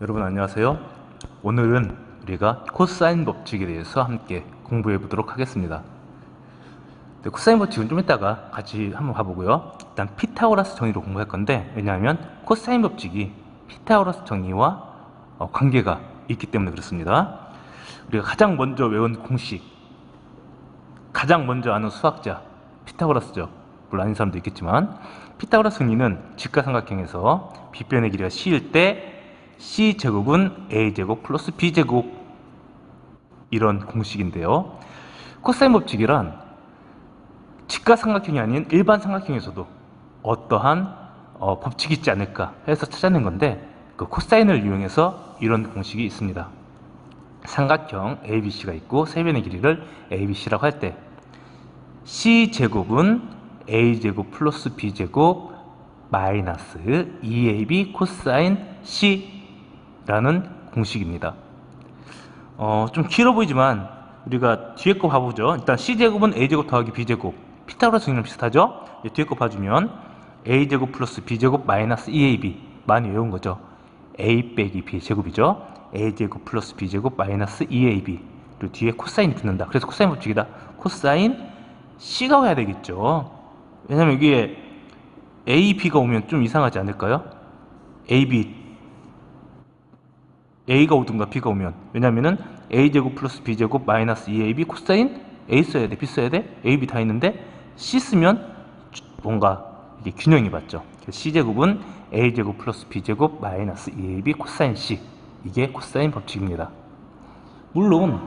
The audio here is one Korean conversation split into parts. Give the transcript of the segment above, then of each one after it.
여러분 안녕하세요. 오늘은 우리가 코사인 법칙에 대해서 함께 공부해 보도록 하겠습니다. 네, 코사인 법칙은 좀 이따가 같이 한번 봐보고요. 일단 피타고라스 정의로 공부할 건데 왜냐하면 코사인 법칙이 피타고라스 정의와 어, 관계가 있기 때문에 그렇습니다. 우리가 가장 먼저 외운 공식, 가장 먼저 아는 수학자 피타고라스죠. 물론 아닌 사람도 있겠지만 피타고라스 정리는 직가삼각형에서 빗변의 길이가 c일 때 c 제곱은 a 제곱 플러스 b 제곱 이런 공식인데요. 코사인 법칙이란 직가삼각형이 아닌 일반 삼각형에서도 어떠한 어, 법칙이 있지 않을까 해서 찾아낸 건데 그 코사인을 이용해서 이런 공식이 있습니다. 삼각형 ABC가 있고 세 변의 길이를 ABC라고 할 때 C제곱은 A제곱 플러스 B제곱 마이너스 2AB 코사인 C 라는 공식입니다. 어, 좀 길어 보이지만 우리가 뒤에 거 봐보죠. 일단 C제곱은 A제곱 더하기 B제곱 피타고라스 정리랑 비슷하죠? 이 뒤에 거 봐주면 A제곱 플러스 B제곱 마이너스 2AB 많이 외운 거죠. A 빼기 B 제곱이죠. A제곱 플러스 B제곱 마이너스 2AB 그리고 뒤에 코사인이 붙는다. 그래서 코사인 법칙이다. 코사인 C가 와야 되겠죠. 왜냐면 여기에 A, B가 오면 좀 이상하지 않을까요? A, B A가 오든가 B가 오면 왜냐면은 A제곱 플러스 B제곱 마이너스 2AB 코사인 A 써야 돼, B 써야 돼, A, B 다 있는데 C 쓰면 뭔가 이게 균형이 맞죠. C제곱은 A제곱 플러스 B제곱 마이너스 2AB 코사인 C 이게 코사인 법칙입니다. 물론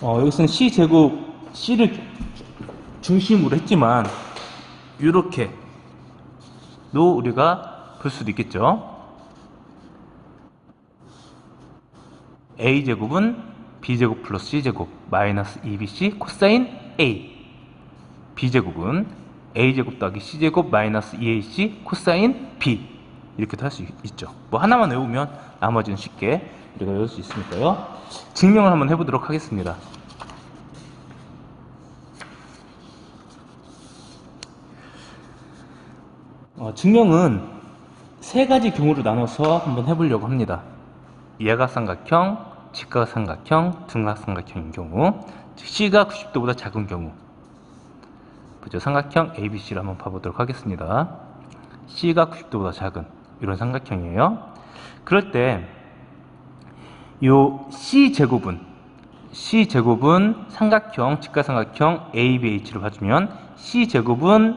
어, 여기서는 C제곱 C를 중심으로 했지만 이렇게도 우리가 볼 수도 있겠죠. A제곱은 b제곱 플러스 c제곱 마이너스 2bc 코사인 a b제곱은 a제곱 더하기 c제곱 마이너스 2ac 코사인 b 이렇게도 할 수 있죠. 뭐 하나만 외우면 나머지는 쉽게 우리가 외울 수 있으니까요. 증명을 한번 해보도록 하겠습니다. 어, 증명은 세 가지 경우로 나눠서 한번 해보려고 합니다. 예각삼각형, 직각삼각형, 등각삼각형인 경우, 즉 C가 90도보다 작은 경우. 그죠? 삼각형 ABC를 한번 봐보도록 하겠습니다. C가 90도보다 작은 이런 삼각형이에요. 그럴 때, 요 C 제곱은 C 제곱은 삼각형, 직각삼각형 ABH를 봐주면 C 제곱은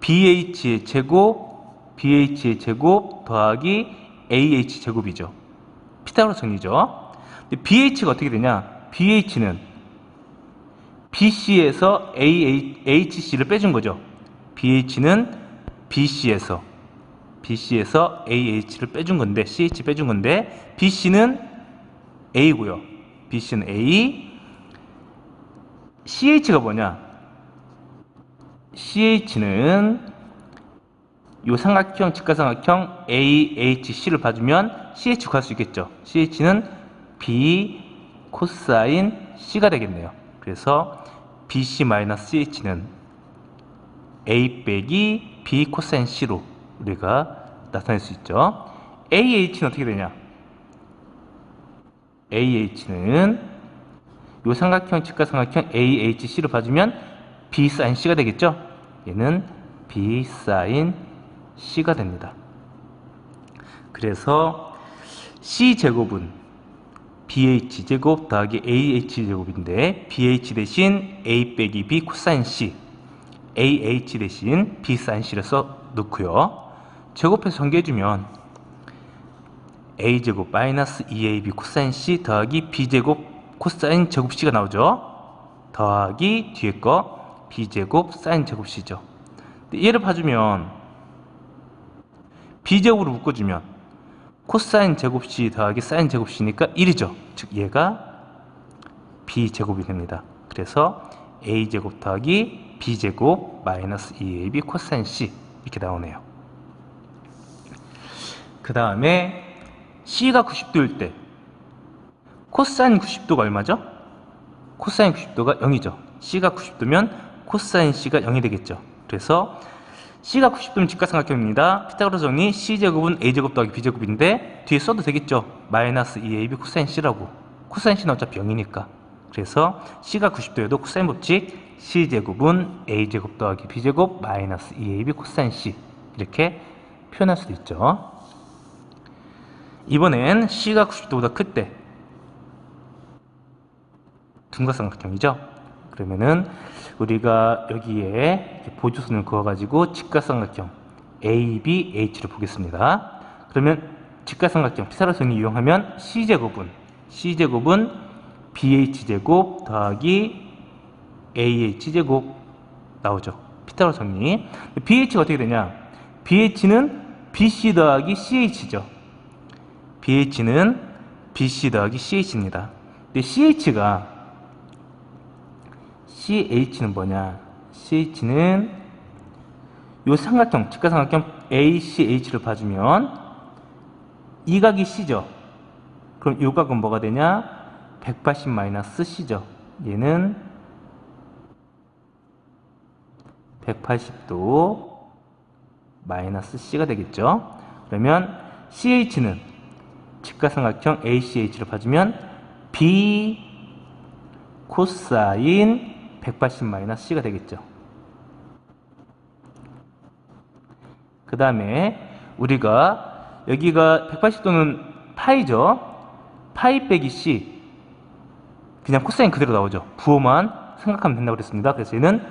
BH의 제곱, BH의 제곱 더하기 AH 제곱이죠. 피타고라스 정리죠. BH가 어떻게 되냐? BH는 BC에서 AHC를 빼준 거죠. BH는 BC에서 BC에서 AH를 빼준 건데 CH 빼준 건데 BC는 A고요. BC는 A. CH가 뭐냐? CH는 이 삼각형, 직각삼각형 AHC를 봐주면 CH 구할 수 있겠죠. CH는 B 코사인 C가 되겠네요. 그래서 BC-CH는 A 빼기 B 코사인 C로 우리가 나타낼 수 있죠. AH는 어떻게 되냐? AH는 이 삼각형, 직각 삼각형 AHC를 봐주면 B 사인 C가 되겠죠? 얘는 B 사인 C가 됩니다. 그래서 C 제곱은 BH 제곱 더하기 AH 제곱인데 BH 대신 A 빼기 B 코사인 C AH 대신 B 사인 C를 써 놓고요. 제곱해서 전개해주면 A 제곱 마이너스 2AB 코사인 C 더하기 B 제곱 코사인 제곱 C가 나오죠. 더하기 뒤에 거 B 제곱 사인 제곱 C죠. 얘를 봐주면 B제곱으로 묶어주면 코사인 제곱 C 더하기 사인 제곱 C니까 1이죠. 즉 얘가 B제곱이 됩니다. 그래서 A제곱 더하기 B제곱 마이너스 2AB 코사인 C 이렇게 나오네요. 그 다음에 C가 90도일 때 코사인 90도가 얼마죠? 코사인 90도가 0이죠. C가 90도면 코사인 C가 0이 되겠죠. 그래서 C가 90도면 직각삼각형입니다. 피타고라스 정리 C제곱은 A제곱 더하기 B제곱인데 뒤에 써도 되겠죠. 마이너스 2AB 코사인 C라고. 코사인 C는 어차피 0이니까. 그래서 C가 90도여도 코사인 법칙 C제곱은 A제곱 더하기 B제곱 마이너스 2AB 코사인 C 이렇게 표현할 수도 있죠. 이번엔 C가 90도보다 클 때 둔각삼각형이죠. 그러면은 우리가 여기에 보조선을 그어가지고 직각삼각형 A, B, H를 보겠습니다. 그러면 직각삼각형 피사라선을 이용하면 C제곱은 C제곱은 BH제곱 더하기 AH제곱 나오죠. 정리. BH가 어떻게 되냐? BH는 BC 더하기 CH죠. BH는 BC 더하기 CH입니다. 근데 CH가 CH는 뭐냐? CH는 요 삼각형, 직각삼각형 ACH를 봐주면 이 각이 C죠. 그럼 요 각은 뭐가 되냐? 180 마이너스 C죠. 얘는 180도 마이너스 C가 되겠죠. 그러면 CH는 직각삼각형 ACH를 봐주면 B 코사인 180 마이너스 C가 되겠죠. 그 다음에 우리가 여기가 180도는 파이죠. 파이 빼기 C 그냥 코사인 그대로 나오죠. 부호만 생각하면 된다고 그랬습니다. 그래서 얘는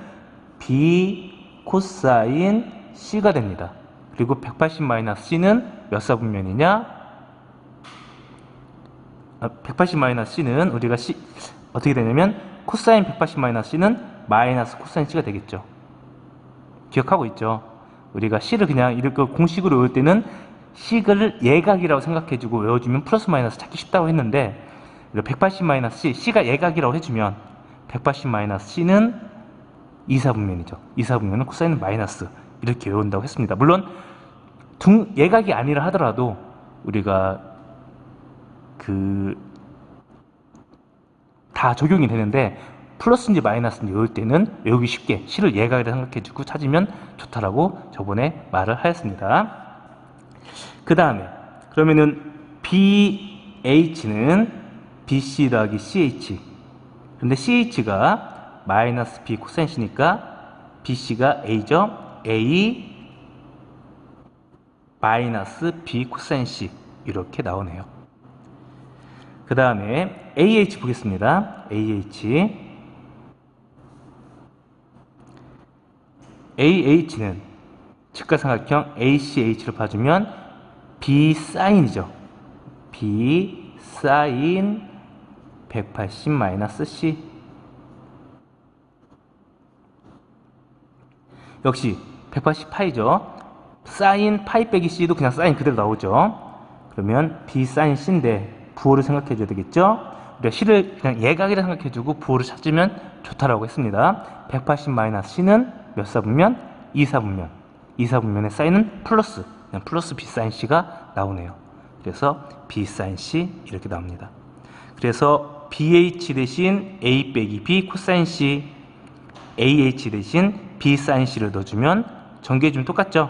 B 코사인 C가 됩니다. 그리고 180 마이너스 C는 몇 사분면이냐? 180 마이너스 C는 우리가 C 어떻게 되냐면 코사인 180 마이너스 C는 마이너스 코사인 C가 되겠죠. 기억하고 있죠? 우리가 C를 그냥 이렇게 공식으로 외울 때는 C를 예각이라고 생각해주고 외워주면 플러스 마이너스 찾기 쉽다고 했는데 180 마이너스 C, C가 예각이라고 해주면 180 마이너스 C는 2사분면이죠. 2사분면은 코사인은 마이너스 이렇게 외운다고 했습니다. 물론 둥 예각이 아니라 하더라도 우리가 그 다 적용이 되는데 플러스인지 마이너스인지 외울 때는 외우기 쉽게 C를 예각이라 생각해주고 찾으면 좋다라고 저번에 말을 하였습니다. 그 다음에 그러면은 BH는 BC 더하기 CH 근데 CH가 마이너스 B 코사인 C니까 BC가 A죠? A 마이너스 B C 이렇게 나오네요. 그 다음에 AH 보겠습니다 AH AH는 직각삼각형 ACH를 봐주면 B 사인이죠. B 사인 180 마이너스 C 역시 180 파이죠. 사인 파이 빼기 C도 그냥 사인 그대로 나오죠. 그러면 B 사인 C인데 부호를 생각해 줘야 되겠죠. 우리가 C를 그냥 예각이라 생각해 주고 부호를 찾으면 좋다라고 했습니다. 180 마이너스 C는 몇 사분면? 2사분면. 2사분면의 사인은 플러스. 그냥 플러스 B 사인 C가 나오네요. 그래서 B 사인 C 이렇게 나옵니다. 그래서 BH 대신 A 빼기 B 코사인 C, AH 대신 B 사인 C를 넣어주면 전개해 주면 똑같죠?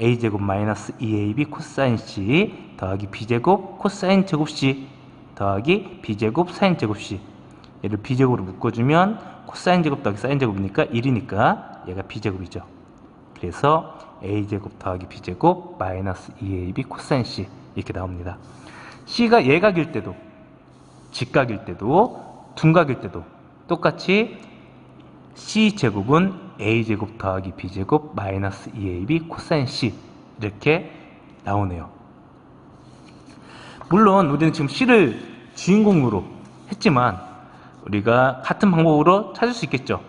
A제곱 마이너스 2AB 코사인 C 더하기 B제곱 코사인 제곱 C 더하기 B제곱 사인 제곱 C 얘를 B제곱으로 묶어주면 코사인 제곱 더하기 사인 제곱이니까 1이니까 얘가 B제곱이죠. 그래서 A제곱 더하기 B제곱 마이너스 2AB 코사인 C 이렇게 나옵니다. C가 예각일 때도 직각일 때도 둔각일 때도 똑같이 C제곱은 A제곱 더하기 B제곱 마이너스 2AB 코사인 C 이렇게 나오네요. 물론 우리는 지금 C를 주인공으로 했지만 우리가 같은 방법으로 찾을 수 있겠죠.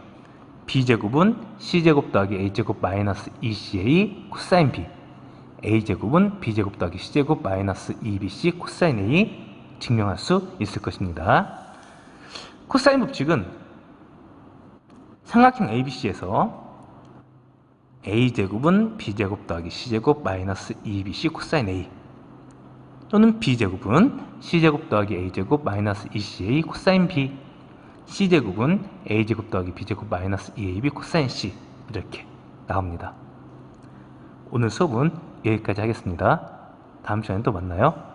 B제곱은 C제곱 더하기 A제곱 마이너스 2CA 코사인 B A제곱은 B제곱 더하기 C제곱 마이너스 2BC 코사인 A 증명할 수 있을 것입니다. 코사인 법칙은 삼각형 ABC에서 A제곱은 B제곱 더하기 C제곱 마이너스 2BC 코사인 A 또는 B제곱은 C제곱 더하기 A제곱 마이너스 2CA 코사인 B C제곱은 A제곱 더하기 B제곱 마이너스 2AB 코사인 C 이렇게 나옵니다. 오늘 수업은 여기까지 하겠습니다. 다음 시간에 또 만나요.